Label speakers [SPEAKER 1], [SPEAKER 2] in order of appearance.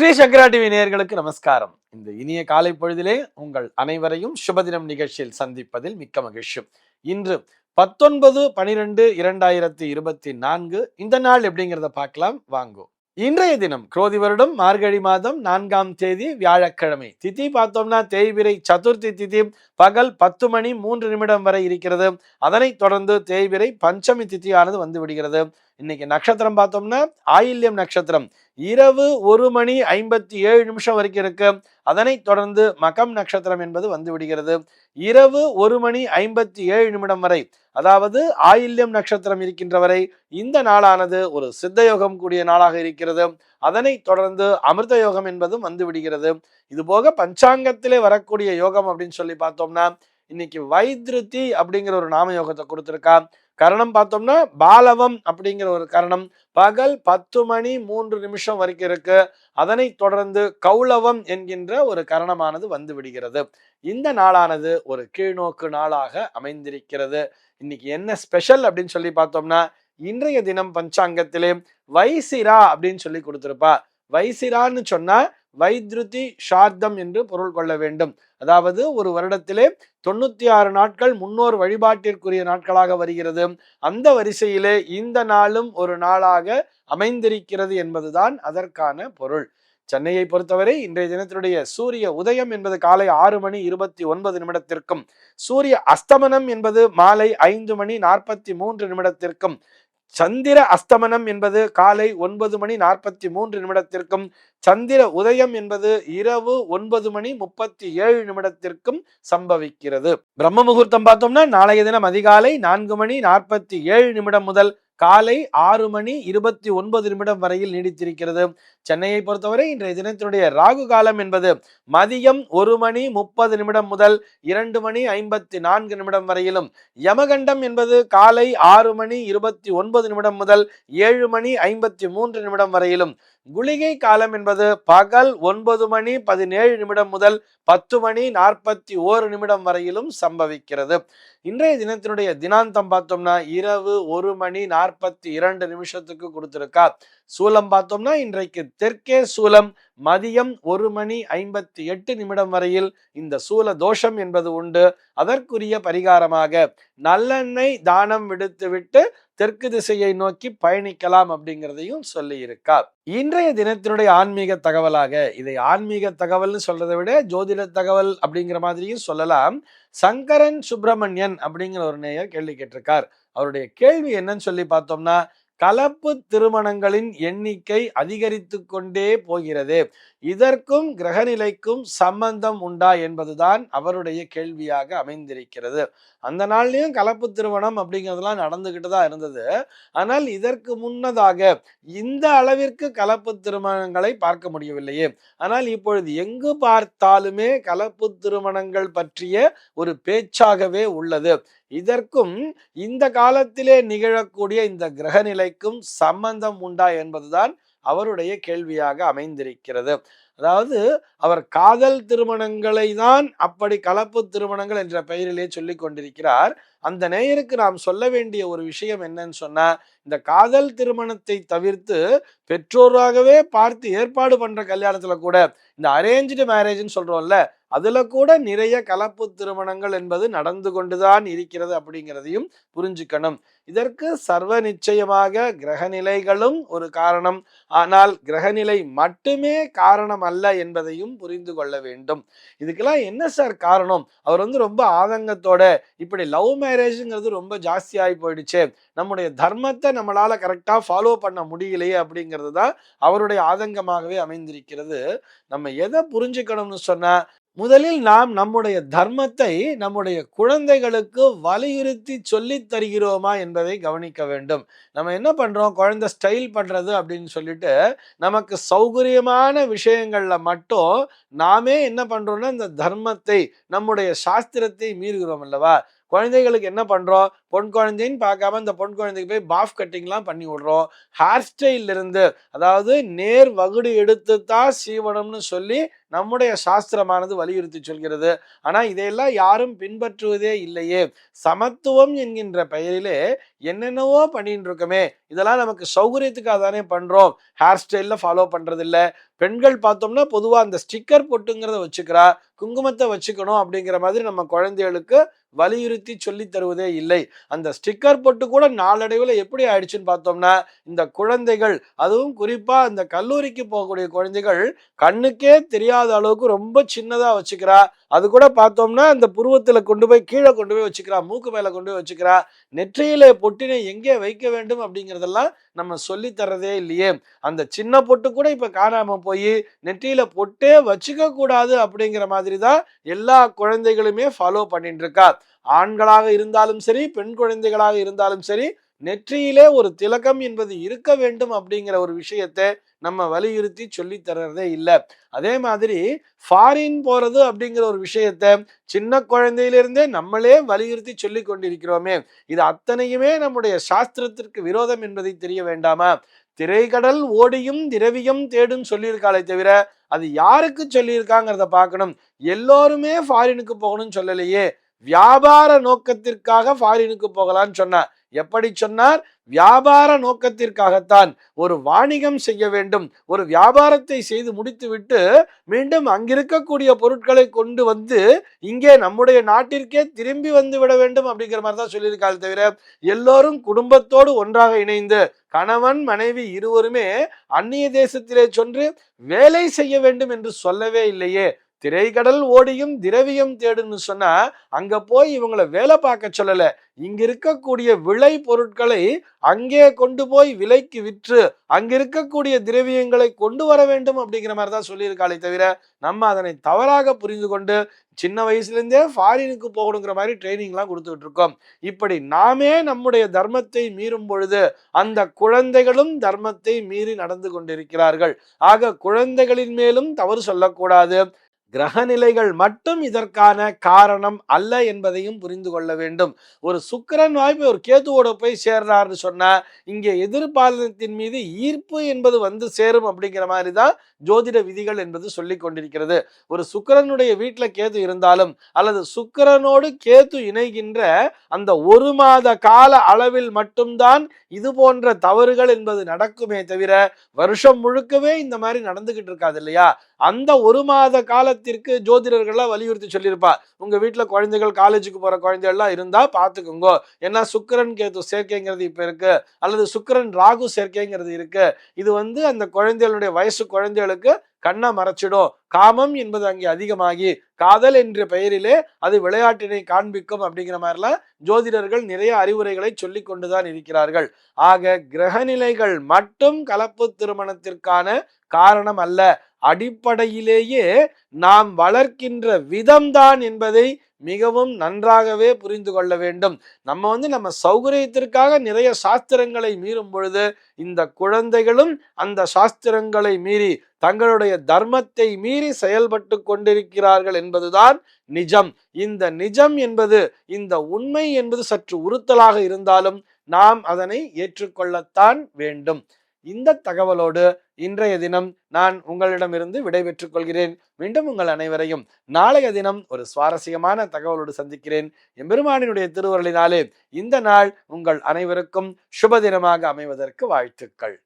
[SPEAKER 1] ஸ்ரீ சங்கரா TV நேயர்களுக்கு நமஸ்காரம். இந்த இனிய காலை பொழுதிலே உங்கள் அனைவரையும் சுபதினம் நிகழ்ச்சியில் சந்திப்பதில் மிக்க மகிழ்ச்சி. இன்று பத்தொன்பது பனிரெண்டு இரண்டாயிரத்தி இருபத்தி நான்கு. இந்த நாள் எப்படிங்கிறத பார்க்கலாம். வாங்கோ. இன்றைய தினம் குரோதி வருடம் மார்கழி மாதம் நான்காம் தேதி வியாழக்கிழமை. திதி பார்த்தோம்னா தேய்பிரை சதுர்த்தி திதி. பகல் பத்து மணி மூன்று நிமிடம் வரை இருக்கிறது. அதனைத் தொடர்ந்து தேய்பிரை பஞ்சமி திதியானது வந்து விடுகிறது. இன்னைக்கு நட்சத்திரம் பார்த்தோம்னா ஆயில்யம் நட்சத்திரம். இரவு ஒரு மணி ஐம்பத்தி ஏழு நிமிஷம் வரைக்கும் இருக்கு. அதனை தொடர்ந்து மகம் நட்சத்திரம் என்பது வந்து விடுகிறது. இரவு ஒரு மணி ஐம்பத்தி ஏழு நிமிடம் வரை அதாவது ஆயில்யம் நட்சத்திரம் இருக்கின்ற வரை இந்த நாளானது ஒரு சித்த யோகம் கூடிய நாளாக இருக்கிறது. அதனை தொடர்ந்து அமிர்த யோகம் என்பதும் வந்து விடுகிறது. இது போக பஞ்சாங்கத்திலே வரக்கூடிய யோகம் அப்படின்னு சொல்லி பார்த்தோம்னா இன்னைக்கு வைத்ருதி அப்படிங்கிற ஒரு நாமயோகத்தை யோகத்தை கரணம் பார்த்தோம்னா பாலவம் அப்படிங்கிற ஒரு கரணம். பகல் பத்து மணி மூன்று நிமிஷம் வரைக்கும் இருக்கு. அதனை தொடர்ந்து கௌளவம் என்கின்ற ஒரு கரணமானது வந்து விடுகிறது. இந்த நாளானது ஒரு கீழ்நோக்கு நாளாக அமைந்திருக்கிறது. இன்னைக்கு என்ன ஸ்பெஷல் அப்படின்னு சொல்லி பார்த்தோம்னா இன்றைய தினம் பஞ்சாங்கத்திலே வைசிரா அப்படின்னு சொல்லி கொடுத்திருப்பா. வைசிரான்னு சொன்னா வைத்ருதி ஷார்த்தம் என்று பொருள் கொள்ள வேண்டும். அதாவது ஒரு வருடத்திலே தொண்ணூத்தி ஆறு நாட்கள் முன்னோர் வழிபாட்டிற்குரிய நாட்களாக வருகிறது. அந்த வரிசையிலே இந்த நாளும் ஒரு நாளாக அமைந்திருக்கிறது என்பதுதான் அதற்கான பொருள். சென்னையை பொறுத்தவரை இன்றைய தினத்தினுடைய சூரிய உதயம் என்பது காலை ஆறு மணி இருபத்தி ஒன்பது நிமிடத்திற்கும் சூரிய அஸ்தமனம் என்பது மாலை ஐந்து மணி நாற்பத்தி மூன்று நிமிடத்திற்கும் சந்திர அஸ்தமனம் என்பது காலை ஒன்பது மணி நாற்பத்தி மூன்று நிமிடத்திற்கும் சந்திர உதயம் என்பது இரவு ஒன்பது மணி முப்பத்தி ஏழு நிமிடத்திற்கும் சம்பவிக்கிறது. பிரம்ம முகூர்த்தம் பார்த்தோம்னா நாளைய தினம் அதிகாலை நான்கு மணி நாற்பத்தி ஏழு நிமிடம் முதல் காலை ஆறு மணி இருபத்தி ஒன்பது நிமிடம் வரையில் நீடித்திருக்கிறது. சென்னையை பொறுத்தவரை இன்றைய தினத்தினுடைய ராகு காலம் என்பது மதியம் ஒரு மணி முப்பது நிமிடம் முதல் இரண்டு மணி ஐம்பத்தி நான்கு நிமிடம் வரையிலும். யமகண்டம் என்பது காலை ஆறு மணி இருபத்தி ஒன்பது நிமிடம் முதல் ஏழு மணி ஐம்பத்தி மூன்று நிமிடம் வரையிலும். குளிகை காலம் என்பது பகல் ஒன்பது மணி பதினேழு நிமிடம் முதல் பத்து மணி நாற்பத்தி ஓரு நிமிடம் வரையிலும் சம்பவிக்கிறது. இன்றைய தினத்தினுடைய தினாந்தம் பார்த்தோம்னா இரவு ஒரு மணி நாற்பத்தி இரண்டு நிமிஷத்துக்கு கொடுத்திருக்கா சூலம் பார்த்தோம்னா இன்றைக்கு தெற்கே சூலம் மதியம் ஒரு மணி ஐம்பத்தி எட்டு நிமிடம் வரையில் இந்த சூல தோஷம் என்பது உண்டு. அதற்குரிய பரிகாரமாக நல்லெண்ணெய் தானம் விடுத்துவிட்டு தெற்கு திசையை நோக்கி பயணிக்கலாம் அப்படிங்கிறதையும் சொல்லியிருக்கார். இன்றைய தினத்தினுடைய ஆன்மீக தகவலாக இதை ஆன்மீக தகவல்னு சொல்றதை விட ஜோதிட தகவல் அப்படிங்கிற மாதிரியும் சொல்லலாம். சங்கரன் சுப்பிரமணியன் அப்படிங்கிற ஒரு நேயர் கேள்வி கேட்டிருக்கார். அவருடைய கேள்வி என்னன்னு சொல்லி பார்த்தோம்னா கலப்பு திருமணங்களின் எண்ணிக்கை அதிகரித்து கொண்டே போகிறது. இதற்கும் கிரகநிலைக்கும் சம்பந்தம் உண்டா என்பதுதான் அவருடைய கேள்வியாக அமைந்திருக்கிறது. அந்த நாள்லயும் கலப்பு திருமணம் அப்படிங்கிறதுலாம் நடந்துகிட்டு தான் இருந்தது. ஆனால் இதற்கு முன்னதாக இந்த அளவிற்கு கலப்பு திருமணங்களை பார்க்க முடியவில்லையே. ஆனால் இப்பொழுது எங்கு பார்த்தாலுமே கலப்பு திருமணங்கள் பற்றிய ஒரு பேச்சாகவே உள்ளது. இதற்கும் இந்த காலத்திலே நிகழக்கூடிய இந்த கிரகநிலைக்கும் சம்பந்தம் உண்டா என்பதுதான் அவருடைய கேள்வியாக அமைந்திருக்கிறது. அதாவது அவர் காதல் திருமணங்களை தான் அப்படி கலப்பு திருமணங்கள் என்ற பெயரிலே சொல்லி கொண்டிருக்கிறார். அந்த நேயருக்கு நாம் சொல்ல வேண்டிய ஒரு விஷயம் என்னன்னு சொன்னா இந்த காதல் திருமணத்தை தவிர்த்து பெற்றோராகவே பார்த்து ஏற்பாடு பண்ற கல்யாணத்துல கூட இந்த அரேஞ்சு மேரேஜ்னு சொல்றோம்ல அதுல கூட நிறைய கலப்பு திருமணங்கள் என்பது நடந்து கொண்டுதான் இருக்கிறது அப்படிங்கிறதையும் புரிஞ்சுக்கணும். இதற்கு சர்வ நிச்சயமாக கிரகநிலைகளும் ஒரு காரணம். ஆனால் கிரகநிலை மட்டுமே காரணம் அல்ல என்பதையும் புரிந்து கொள்ள வேண்டும். இதுக்கெல்லாம் என்ன சார் காரணம்? அவர் வந்து ரொம்ப ஆதங்கத்தோட இப்படி லவ் மேரேஜுங்கிறது ரொம்ப ஜாஸ்தி ஆகி போயிடுச்சு நம்முடைய தர்மத்தை நம்மளால கரெக்டாக ஃபாலோ பண்ண முடியலையே அப்படிங்கிறது தான் அவருடைய ஆதங்கமாகவே அமைந்திருக்கிறது. நம்ம எதை புரிஞ்சுக்கணும்னு சொன்னால் முதலில் நாம் நம்முடைய தர்மத்தை நம்முடைய குழந்தைகளுக்கு வலியுறுத்தி சொல்லித் தருகிறோமா என்பதை கவனிக்க வேண்டும். நம்ம என்ன பண்றோம்? குழந்தை ஸ்டைல் பண்றது அப்படின்னு சொல்லிட்டு நமக்கு சௌகரியமான விஷயங்கள்ல மட்டும் நாமே என்ன பண்றோம்னா இந்த தர்மத்தை நம்முடைய சாஸ்திரத்தை மீறுகிறோம் அல்லவா? குழந்தைகளுக்கு என்ன பண்ணுறோம் பொன் குழந்தைன்னு பார்க்காம இந்த பொன் குழந்தைக்கு போய் பாஃப் கட்டிங்லாம் பண்ணி விடுறோம். ஹேர் ஸ்டைல் இருந்து அதாவது நேர் வகுடு எடுத்து தான் சீவனம்னு சொல்லி நம்முடைய சாஸ்திரமானது வலியுறுத்தி சொல்கிறது ஆனால் இதையெல்லாம் யாரும் பின்பற்றுவதே இல்லையே. சமத்துவம் என்கின்ற பெயரிலே என்னென்னவோ பண்ணிட்டு இருக்கோமே இதெல்லாம் நமக்கு சௌகரியத்துக்காக தானே பண்ணுறோம் ஹேர் ஸ்டைலில் ஃபாலோ பண்ணுறதில்ல பெண்கள் பார்த்தோம்னா பொதுவாக அந்த ஸ்டிக்கர் பொட்டுங்கிறத வச்சுக்கிறா. குங்குமத்தை வச்சுக்கணும் அப்படிங்கிற மாதிரி நம்ம குழந்தைகளுக்கு வலியுறுத்தி சொல்லி தருவதே இல்லை. அந்த ஸ்டிக்கர் பொட்டு கூட நாளடைவில் எப்படி ஆயிடுச்சுன்னு பார்த்தோம்னா இந்த குழந்தைகள் அதுவும் குறிப்பாக அந்த கல்லூரிக்கு போகக்கூடிய குழந்தைகள் கண்ணுக்கே தெரியாத அளவுக்கு ரொம்ப சின்னதாக வச்சுக்கிறா. அது கூட பார்த்தோம்னா அந்த புருவத்தில் கொண்டு போய் கீழே கொண்டு போய் வச்சுக்கிறா மூக்கு மேலே கொண்டு போய் வச்சுக்கிறா. நெற்றியில பொட்டினை எங்கே வைக்க வேண்டும் அப்படிங்கிறதெல்லாம் நம்ம சொல்லி தர்றதே இல்லையே. அந்த சின்ன பொட்டு கூட இப்போ காணாமல் போய் நெற்றியில பொட்டே வச்சுக்க கூடாது அப்படிங்கிற மாதிரி தான் எல்லா குழந்தைகளுமே ஃபாலோ பண்ணிட்டு இருக்கா ஆண்களாக இருந்தாலும் சரி பெண் குழந்தைகளாக இருந்தாலும் சரி நெற்றியிலே ஒரு திலகம் என்பது இருக்க வேண்டும் அப்படிங்கிற ஒரு விஷயத்தை நம்ம வலியுறுத்தி சொல்லி தர்றதே இல்லை. அதே மாதிரி ஃபாரின் போறது அப்படிங்கிற ஒரு விஷயத்த சின்ன குழந்தையிலிருந்தே நம்மளே வலியுறுத்தி சொல்லி கொண்டிருக்கிறோமே. இது அத்தனையுமே நம்முடைய சாஸ்திரத்திற்கு விரோதம் என்பதை தெரிய வேண்டாமா? திரைக்கடல் ஓடியும் திரவியம் தேடும் சொல்லியிருக்காளே தவிர அது யாருக்கு சொல்லியிருக்காங்கிறத பார்க்கணும். எல்லோருமே ஃபாரினுக்கு போகணும்னு சொல்லலையே. வியாபார நோக்கத்திற்காக ஃபாரினுக்கு போகலான்னு சொன்னார். எப்படி சொன்னார்? வியாபார நோக்கத்திற்காகத்தான் ஒரு வாணிகம் செய்ய வேண்டும். ஒரு வியாபாரத்தை செய்து முடித்துவிட்டு மீண்டும் அங்கிருக்கக்கூடிய பொருட்களை கொண்டு வந்து இங்கே நம்முடைய நாட்டிற்கே திரும்பி வந்து விட வேண்டும் அப்படிங்கிற மாதிரி தான் சொல்லியிருக்காரு தவிர எல்லோரும் குடும்பத்தோடு ஒன்றாக இணைந்து கணவன் மனைவி இருவருமே அந்நிய தேசத்திலே சென்று வேலை செய்ய வேண்டும் என்று சொல்லவே இல்லையே. திரைக்கடல் ஓடியும் திரவியம் தேடுன்னு சொன்னா அங்க போய் இவங்களை வேலை பார்க்க சொல்லல. இங்க இருக்கக்கூடிய விளை பொருட்களை அங்கே கொண்டு போய் விலைக்கு விற்று அங்க இருக்கக்கூடிய திரவியங்களை கொண்டு வர வேண்டும் அப்படிங்கிற மாதிரி தான் சொல்லியிருக்காளே தவிர நம்ம அதனை தவறாக புரிந்து கொண்டு சின்ன வயசுலேருந்தே ஃபாரினுக்கு போகணுங்கிற மாதிரி ட்ரைனிங்லாம் கொடுத்துட்டு இருக்கோம். இப்படி நாமே நம்முடைய தர்மத்தை மீறும் பொழுது அந்த குழந்தைகளும் தர்மத்தை மீறி நடந்து கொண்டிருக்கிறார்கள். ஆக குழந்தைகளின் மேலும் தவறு சொல்லக்கூடாது. கிரகநிலைகள் மட்டும் இதற்கான காரணம் அல்ல என்பதையும் புரிந்து கொள்ள வேண்டும். ஒரு சுக்கரன் வாய்ப்பு ஒரு கேதுவோட போய் சேர்றாருன்னு சொன்னா இங்கே எதிர்பாலனத்தின் மீது ஈர்ப்பு என்பது வந்து சேரும் அப்படிங்கிற மாதிரி தான் ஜோதிட விதிகள் என்பது சொல்லி கொண்டிருக்கிறது. ஒரு சுக்கரனுடைய வீட்டில் கேது இருந்தாலும் அல்லது சுக்கரனோடு கேது இணைகின்ற அந்த ஒரு மாத கால அளவில் மட்டும்தான் இது போன்ற தவறுகள் என்பது நடக்குமே தவிர வருஷம் முழுக்கவே இந்த மாதிரி நடந்துகிட்டு இருக்காது இல்லையா? அந்த ஒரு மாத கால காலத்திற்கு ஜோதிடர்கள்லாம் வலியுறுத்தி சொல்லியிருப்பா உங்க வீட்டில் குழந்தைகள் காலேஜுக்கு போற குழந்தைகள்லாம் இருந்தா பாத்துக்கோங்க. ஏன்னா சுக்கரன் கேது சேர்க்கைங்கிறது இப்ப இருக்கு. அல்லது சுக்கரன் ராகு சேர்க்கைங்கிறது இருக்கு. இது வந்து அந்த குழந்தைகளுடைய வயசு குழந்தைகளுக்கு கண்ணை மறைச்சிடும். காமம் என்பது அங்கே அதிகமாகி காதல் என்ற பெயரிலே அது விளையாட்டினை காண்பிக்கும் அப்படிங்கிற மாதிரிலாம் ஜோதிடர்கள் நிறைய அறிவுரைகளை சொல்லி கொண்டுதான் இருக்கிறார்கள். ஆக கிரகநிலைகள் மட்டும் கலப்பு திருமணத்திற்கான காரணம் அல்ல. அடிப்படையிலேயே நாம் வளர்க்கின்ற விதம்தான் என்பதை மிகவும் நன்றாகவே புரிந்து கொள்ள வேண்டும். நம்ம வந்து நம்ம சௌகரியத்திற்காக நிறைய சாஸ்திரங்களை மீறும் பொழுது இந்த குழந்தைகளும் அந்த சாஸ்திரங்களை மீறி தங்களுடைய தர்மத்தை மீறி மீறி செயல்பட்டு கொண்டிருக்கிறார்கள் என்பதுதான் நிஜம். இந்த நிஜம் என்பது இந்த உண்மை என்பது சற்று உறுத்தலாக இருந்தாலும் நாம் அதனை ஏற்றுக்கொள்ளத்தான் வேண்டும். இந்த தகவலோடு இன்றைய தினம் நான் உங்களிடமிருந்து விடைபெற்றுக் கொள்கிறேன். மீண்டும் உங்கள் அனைவரையும் நாளைய தினம் ஒரு சுவாரஸ்யமான தகவலோடு சந்திக்கிறேன். எம்பெருமானினுடைய திருவருளினாலே இந்த நாள் உங்கள் அனைவருக்கும் சுப தினமாக அமைவதற்கு வாழ்த்துக்கள்.